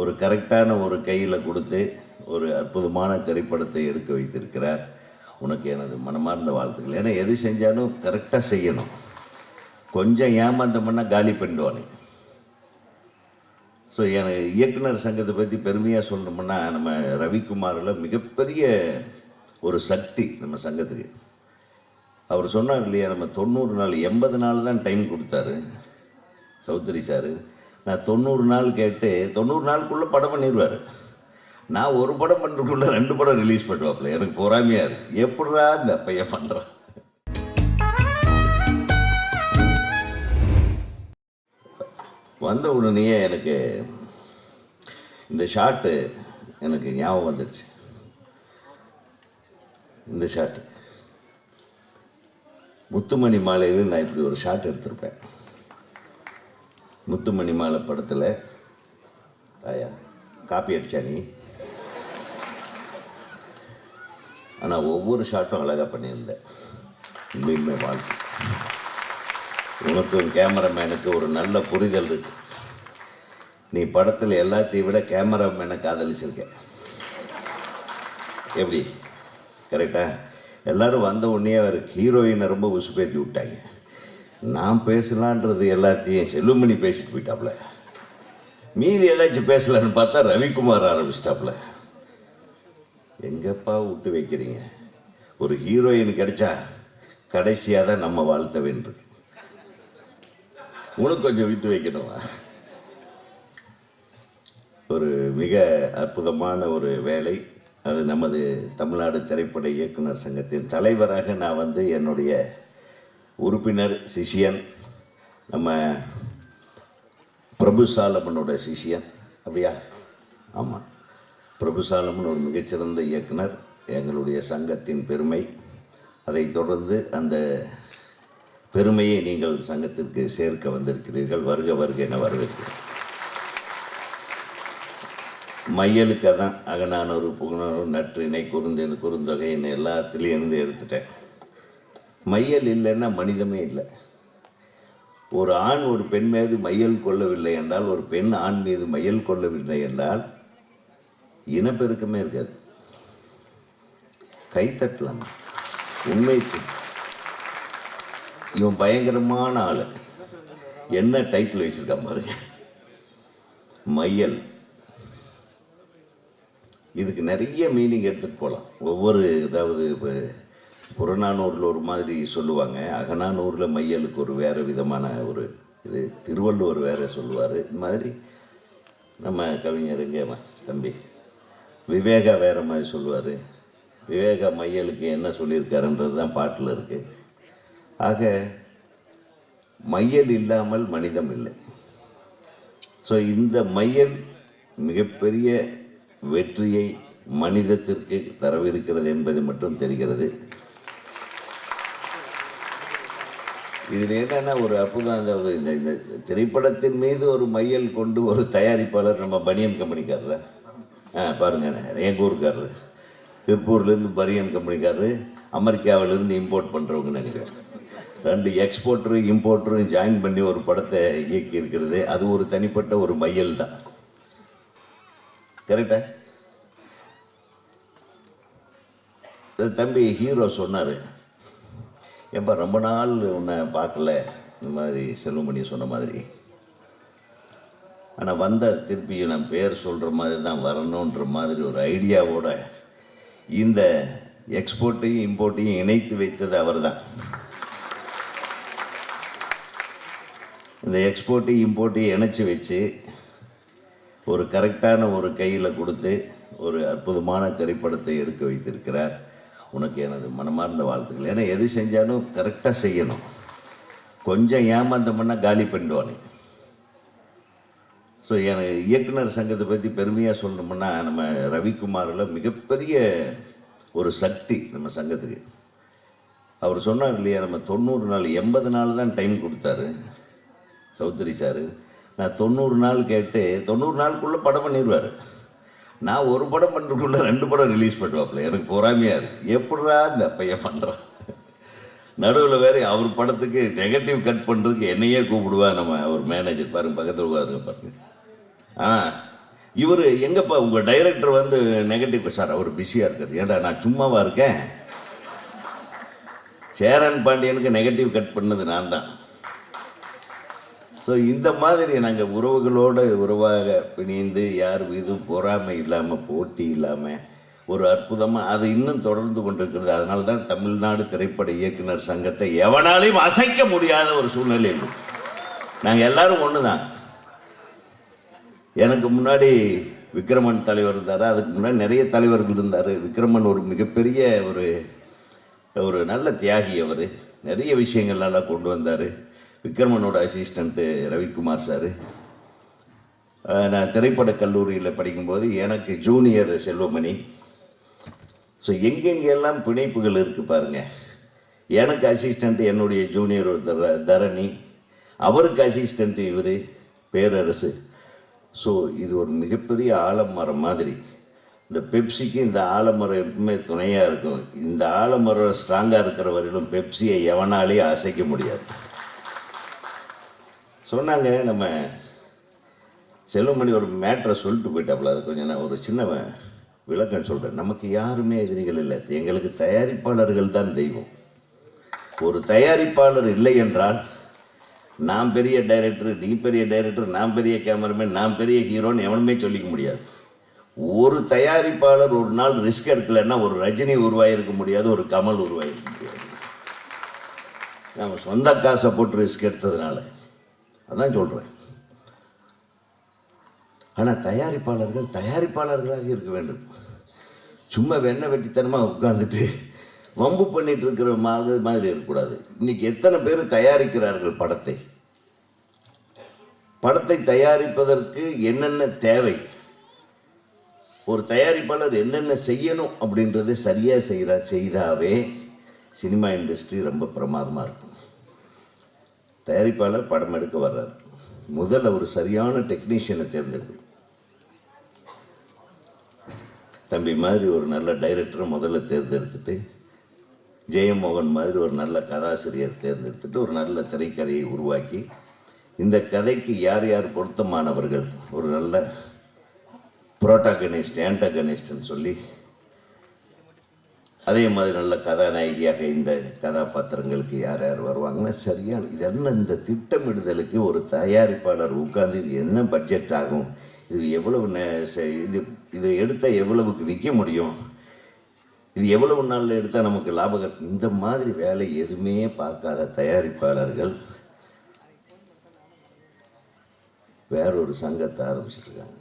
ஒரு கரெக்டான ஒரு கையில் கொடுத்து ஒரு அற்புதமான திரைப்படத்தை எடுக்க வைத்திருக்கிறார். உனக்கு எனது மனமார்ந்த வாழ்த்துக்கள். ஏன்னா எது செஞ்சாலும் கரெக்டாக செய்யணும். கொஞ்சம் ஏமாந்தோம்னா காலி பண்ணிடுவானே. ஸோ எனக்கு இயக்குனர் சங்கத்தை பற்றி பெருமையாக சொல்லணும்னா நம்ம ரவிக்குமாரில் மிகப்பெரிய ஒரு சக்தி நம்ம சங்கத்துக்கு. அவர் சொன்னார் இல்லையா நம்ம தொண்ணூறு நாள் எண்பது நாள் தான் டைம் கொடுத்தாரு. சௌத்ரி சார். நான் தொண்ணூறு நாள் கேட்டு தொண்ணூறு நாளுக்குள்ளே படம் பண்ணிடுவார் நான் ஒரு படம் பண்ணுறதுக்குள்ளே ரெண்டு படம் ரிலீஸ் பண்ணுவாப்புல. எனக்கு பொறாமையாக இருக்குது எப்படிடா இந்த பையன் பண்ணுறான் வந்த உடனேயே எனக்கு இந்த ஷாட்டு எனக்கு ஞாபகம் வந்துடுச்சு இந்த ஷாட்டு முத்துமணி மாலையில் நான் இப்படி ஒரு ஷாட் எடுத்திருப்பேன். முத்துமணி மாலை படத்தில். தாயா காப்பி அடிச்சா நீ? ஆனால் ஒவ்வொரு ஷாட்டும் அழகாக பண்ணியிருந்தேன் உண்மையுமே வாழ்க்கை உனக்கும் கேமராமேனுக்கு ஒரு நல்ல புரிதல் இருக்கு. நீ படத்தில் எல்லாத்தையும் விட கேமராமேனை காதலிச்சிருக்க. எப்படி? கரெக்டா எல்லாரும் வந்த உடனே அவர் ஹீரோயினை ரொம்ப உசுப்பேற்றி விட்டாங்க. நான் பேசலான்றது எல்லாத்தையும் செல்லுமணி பேசிட்டு போயிட்டாப்புல மீதி ஏதாச்சும் பேசலான்னு பார்த்தா ரவிக்குமார் ஆரம்பிச்சிட்டாப்புல எங்கப்பா விட்டு வைக்கிறீங்க? ஒரு ஹீரோயின் கிடைச்சா கடைசியாக தான் நம்ம வாழ்த்த வேண்டியிருக்கு. உனக்கு கொஞ்சம் விட்டு வைக்கணுமா? ஒரு மிக அற்புதமான ஒரு வேலை. அது நமது தமிழ்நாடு திரைப்பட இயக்குனர் சங்கத்தின் தலைவராக நான் வந்து என்னுடைய உறுப்பினர் சிஷியன் நம்ம பிரபு சாலமனோட சிஷியன் அப்படியா? ஆமாம் பிரபு சாலமன் ஒரு மிகச்சிறந்த இயக்குனர் எங்களுடைய சங்கத்தின் பெருமை. அதைத் தொடர்ந்து அந்த பெருமையை நீங்கள் சங்கத்திற்கு சேர்க்க வந்திருக்கிறீர்கள். வருக வருக என வரவேற்கிறேன். மையலுக்கு தான் அகநானூறு புகழூர் நற்றிணை குறுந்தெனு குறுந்தொகைன்னு எல்லாத்துலேயும் இருந்து எடுத்துட்டேன். மையல் இல்லைன்னா மனிதமே இல்லை. ஒரு ஆண் ஒரு பெண் மீது மையல் கொள்ளவில்லை என்றால் ஒரு பெண் ஆண் மீது மையல் கொள்ளவில்லை என்றால் இனப்பெருக்கமே இருக்காது. கைத்தட்டலாம் உண்மைக்கு இவன் பயங்கரமான ஆள். என்ன டைட்டில் வச்சிருக்கான் பாருங்க. மையல். இதுக்கு நிறைய மீனிங் எடுத்துகிட்டு போகலாம் ஒவ்வொரு அதாவது இப்போ புறநானூரில் ஒரு மாதிரி சொல்லுவாங்க. அகநானூரில் மையலுக்கு ஒரு வேறு விதமான ஒரு இது திருவள்ளுவர் வேறு சொல்லுவார். இந்த மாதிரி நம்ம கவிஞர் எங்கே தம்பி விவேகா வேறு மாதிரி சொல்லுவார். விவேகா மையலுக்கு என்ன சொல்லியிருக்காருன்றது தான் பாட்டில் இருக்குது ஆக மையல் இல்லாமல் மனிதம் இல்லை. ஸோ இந்த மையல் மிகப்பெரிய வெற்றியை மனிதத்திற்கு தரவிருக்கிறது என்பது மட்டும் தெரிகிறது. இதில் என்னென்னா ஒரு அற்புதம் அந்த இந்த இந்த திரைப்படத்தின் மீது ஒரு மையல் கொண்டு ஒரு தயாரிப்பாளர் நம்ம பனியன் கம்பெனிக்காரர். ஆ பாருங்க எங்கள் ஊருக்காரர் திருப்பூர்லேருந்து பனியன் கம்பெனிக்காரரு அமெரிக்காவிலேருந்து இம்போர்ட் பண்ணுறவங்க நினைக்கிறேன். ரெண்டு எக்ஸ்போர்ட்டரும் இம்போர்ட்டரும் ஜாயின் பண்ணி ஒரு படத்தை இயக்கி இருக்கிறது அது ஒரு தனிப்பட்ட ஒரு மையல் தான். கரெக்டா தம்பி ஹீரோ சொன்னார் ஏப்பா ரொம்ப நாள் உன்னை பார்க்கல? இந்த மாதிரி செல்வமணி சொன்ன மாதிரி. ஆனால் வந்த திருப்பி நான் பேர் சொல்கிற மாதிரி தான் வரணுன்ற மாதிரி ஒரு ஐடியாவோட இந்த எக்ஸ்போர்ட்டையும் இம்போர்ட்டையும் இணைத்து வைத்தது அவர் தான் இந்த எக்ஸ்போர்ட்டையும் இம்போர்ட்டையும் இணைச்சி வச்சு ஒரு கரெக்டான ஒரு கையில் கொடுத்து ஒரு அற்புதமான திரைப்படத்தை எடுக்க வைத்திருக்கிறார். உனக்கு எனது மனமார்ந்த வாழ்த்துக்கள். ஏன்னா எது செஞ்சாலும் கரெக்டாக செய்யணும். கொஞ்சம் ஏமாந்தோம்னா காலி பண்ணிடுவானே. ஸோ எனக்கு இயக்குனர் சங்கத்தை பற்றி பெருமையாக சொல்லணும்னா நம்ம ரவிக்குமாரில் மிகப்பெரிய ஒரு சக்தி நம்ம சங்கத்துக்கு. அவர் சொன்னார் இல்லையா நம்ம தொண்ணூறு நாள் எண்பது நாள் தான் டைம் கொடுத்தாரு. சௌத்ரி சார் நான் தொண்ணூறு நாள் கேட்டு தொண்ணூறு நாளுக்குள்ளே படம் பண்ணிடுவார். நான் ஒரு படம் பண்ணுறதுக்குள்ள ரெண்டு படம் ரிலீஸ் பண்ணுவாப்புல. எனக்கு பொறாமையாக இருக்குது எப்படிடா இந்த பையன் பண்ணுறான் நடுவில் வேறு அவர் படத்துக்கு நெகட்டிவ் கட் பண்ணுறதுக்கு என்னையே கூப்பிடுவா நம்ம அவர் மேனேஜர் பாருங்க பக்கத்தில் உட்காருங்க பாருங்க. ஆ இவர் எங்கப்பா உங்கள் டைரக்டர் வந்து நெகட்டிவ் சார் அவர் பிஸியாக இருக்கார். ஏன்டா நான் சும்மாவா இருக்கேன்? சேரன் பாண்டியனுக்கு நெகட்டிவ் கட் பண்ணது நான் தான் ஸோ இந்த மாதிரி நாங்கள் உறவுகளோடு உறவாக பிணைந்து யார் மீதும் பொறாமை இல்லாமல் போட்டி இல்லாமல் ஒரு அற்புதமாக அது இன்னும் தொடர்ந்து கொண்டிருக்கிறது. அதனால தான் தமிழ்நாடு திரைப்பட இயக்குனர் சங்கத்தை எவனாலையும் அசைக்க முடியாத ஒரு சூழ்நிலை நாங்கள் எல்லாரும் ஒன்று தான் எனக்கு முன்னாடி விக்ரமன் தலைவர் இருந்தார்? அதுக்கு முன்னாடி நிறைய தலைவர்கள் இருந்தார். விக்ரமன் ஒரு மிகப்பெரிய ஒரு ஒரு நல்ல தியாகி அவர். நிறைய விஷயங்கள் நல்லா கொண்டு வந்தார். விக்ரமனோட அசிஸ்டண்ட்டு ரவிக்குமார் சார் நான் திரைப்படக் கல்லூரியில் படிக்கும்போது எனக்கு ஜூனியர் செல்வமணி. ஸோ எங்கெங்கெல்லாம் பிணைப்புகள் இருக்குது பாருங்கள் எனக்கு அசிஸ்டண்ட் என்னுடைய ஜூனியர் ஒருத்தர் தர தரணி. அவருக்கு அசிஸ்டண்ட் இவர் பேரரசு. ஸோ இது ஒரு மிகப்பெரிய ஆலமரம் மாதிரி. இந்த பெப்சிக்கு இந்த ஆலமரம் எப்பவுமே துணையாக இருக்கும். இந்த ஆலமரம் ஸ்ட்ராங்காக இருக்கிற வரையிலும் பெப்சியை எவனாலேயும் அசைக்க முடியாது. சொன்னாங்க நம்ம செல்வமணி ஒரு மேட்ரை சொல்லிட்டு போயிட்டாப்புல அது கொஞ்சம் நான் ஒரு சின்ன விளக்கம் சொல்கிறேன் நமக்கு யாருமே எதிரிகள் இல்லை. எங்களுக்கு தயாரிப்பாளர்கள் தான் தெய்வம். ஒரு தயாரிப்பாளர் இல்லை என்றால் நான் பெரிய டைரக்டர் நீ பெரிய டைரக்டர் நான் பெரிய கேமராமேன் நான் பெரிய ஹீரோன்னு எவனுமே சொல்லிக்க முடியாது. ஒரு தயாரிப்பாளர் ஒரு நாள் ரிஸ்க் எடுக்கலைன்னா ஒரு ரஜினி உருவாகிருக்க முடியாது ஒரு கமல் உருவாகிருக்க முடியாது. நம்ம சொந்த காசை போட்டு ரிஸ்க் எடுத்ததுனால. அதான் சொல்கிறேன் ஆனால் தயாரிப்பாளர்கள் தயாரிப்பாளர்களாக இருக்க வேண்டும். சும்மா வெண்ணெய் வெட்டித்தனமாக உட்காந்துட்டு வம்பு பண்ணிட்டு இருக்கிற மாதிரி மாதிரி இருக்கக்கூடாது. இன்னைக்கு எத்தனை பேர் தயாரிக்கிறார்கள் படத்தை? படத்தை தயாரிப்பதற்கு என்னென்ன தேவை? ஒரு தயாரிப்பாளர் என்னென்ன செய்யணும் அப்படின்றத சரியாக செய்கிறா செய்தாவே சினிமா இண்டஸ்ட்ரி ரொம்ப பிரமாதமாக இருக்கும். தயாரிப்பாளர் படம் எடுக்க வர்றார். முதல்ல ஒரு சரியான டெக்னீஷியனை தேர்ந்தெடுக்கணும். தம்பி மாதிரி ஒரு நல்ல டைரக்டரை முதல்ல தேர்ந்தெடுத்துட்டு ஜெயமோகன் மாதிரி ஒரு நல்ல கதாசிரியர் தேர்ந்தெடுத்துட்டு ஒரு நல்ல திரைக்கதையை உருவாக்கி இந்த கதைக்கு யார் யார் பொருத்தமானவர்கள் ஒரு நல்ல புரோட்டாகனிஸ்ட் ஆன்டகனிஸ்ட்னு சொல்லி அதே மாதிரி நல்ல கதாநாயகியாக இந்த கதாபாத்திரங்களுக்கு யார் யார் வருவாங்கன்னா சரியான இது என்ன இந்த திட்டமிடுதலுக்கு ஒரு தயாரிப்பாளர் உட்கார்ந்து இது என்ன பட்ஜெட் ஆகும்? இது எவ்வளவு நே- இது இது எடுத்தால் எவ்வளவுக்கு விற்க முடியும்? இது எவ்வளவு நாளில் எடுத்தால் நமக்கு லாபகம் இந்த மாதிரி வேலை எதுவுமே பார்க்காத தயாரிப்பாளர்கள் வேறொரு சங்கத்தை ஆரம்பிச்சிருக்காங்க